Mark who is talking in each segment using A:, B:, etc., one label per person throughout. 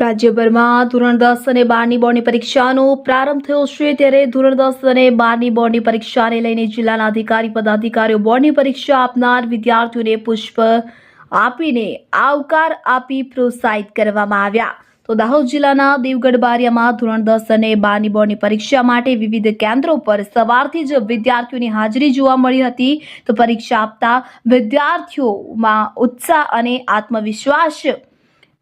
A: રાજ્યભરમાં ધોરણ દસ અને બારની બોર્ડની પરીક્ષાનો પ્રારંભ થયો છે. ત્યારે ધોરણ દસ અને બારની બોર્ડની પરીક્ષાને લઈને જિલ્લાના અધિકારી, પદાધિકારીઓ બોર્ડની પરીક્ષા આપનાર વિદ્યાર્થીઓને પુષ્પ આપીને આવકાર આપી પ્રોત્સાહિત કરવામાં આવ્યા. તો દાહોદ જિલ્લાના દેવગઢ બારિયામાં ધોરણ દસ અને બારની બોર્ડની પરીક્ષા માટે વિવિધ કેન્દ્રો પર સવારથી જ વિદ્યાર્થીઓની હાજરી જોવા મળી હતી. તો પરીક્ષા આપતા વિદ્યાર્થીઓમાં ઉત્સાહ અને આત્મવિશ્વાસ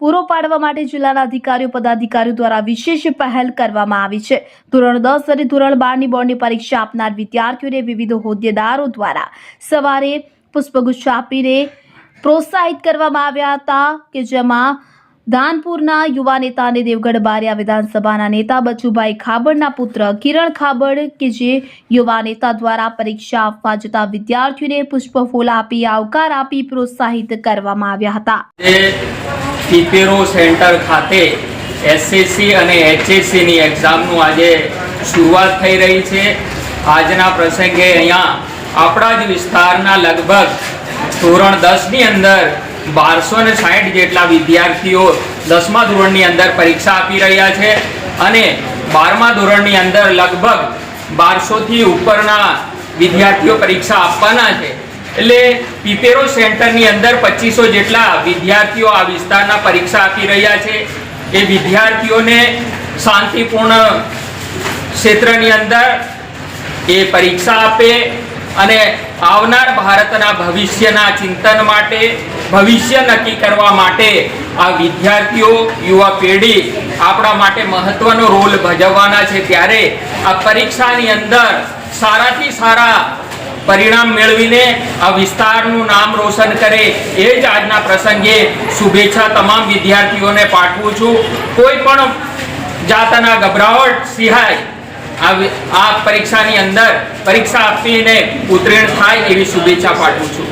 A: પૂરો પાડવા માટે જિલ્લાના અધિકારીઓ, પદાધિકારીઓ દ્વારા વિશેષ પહેલ કરવામાં આવી છે. ધોરણ દસ અને ધોરણ બારની બોર્ડની પરીક્ષા આપનાર વિદ્યાર્થીઓને વિવિધ હોદ્દેદારો દ્વારા સવારે પુષ્પગુચ્છ આપીને પ્રોત્સાહિત કરવામાં આવ્યા હતા કે જેમાં ધાનપુરના યુવા નેતા અને દેવગઢ બારિયા વિધાનસભાના નેતા બચુભાઈ ખાબડના પુત્ર કિરણ ખાબડ કે જે યુવા નેતા દ્વારા પરીક્ષા આપવા જતા વિદ્યાર્થીઓને પુષ્પફૂલ આપી, આવકાર આપી પ્રોત્સાહિત કરવામાં આવ્યા હતા.
B: પીપેરો સેન્ટર ખાતે એસએસસી અને એચએસસીની એક્ઝામનું આજે શરૂઆત થઈ રહી છે. આજના પ્રસંગે અહીંયા આપણા જ વિસ્તારના લગભગ ધોરણ દસની અંદર બારસો ને સાઠ જેટલા વિદ્યાર્થીઓ દસમા ધોરણની અંદર પરીક્ષા આપી રહ્યા છે અને બારમા ધોરણની અંદર લગભગ બારસોથી ઉપરના વિદ્યાર્થીઓ પરીક્ષા આપવાના છે. એટલે પીપેરો સેન્ટરની અંદર પચીસો જેટલા વિદ્યાર્થીઓ આ વિસ્તારના પરીક્ષા આપી રહ્યા છે. એ વિદ્યાર્થીઓને શાંતિપૂર્ણ ક્ષેત્રની અંદર એ પરીક્ષા આપે અને આવનાર ભારતના ભવિષ્યના ચિંતન માટે, ભવિષ્ય નક્કી કરવા માટે આ વિદ્યાર્થીઓ, યુવા પેઢી આપણા માટે મહત્વનો રોલ ભજવવાના છે. ત્યારે આ પરીક્ષાની અંદર સારાથી સારા પરિણામ મેળવીને આ વિસ્તારનું નામ રોશન કરે એ જ આજના પ્રસંગે શુભેચ્છા તમામ વિદ્યાર્થીઓને પાઠવું છું. કોઈ પણ જાતના ગભરાવટ સિવાય આ આ પરીક્ષાની અંદર પરીક્ષા આપીને ઉત્તીર્ણ થાય એવી શુભેચ્છા પાઠવું છું.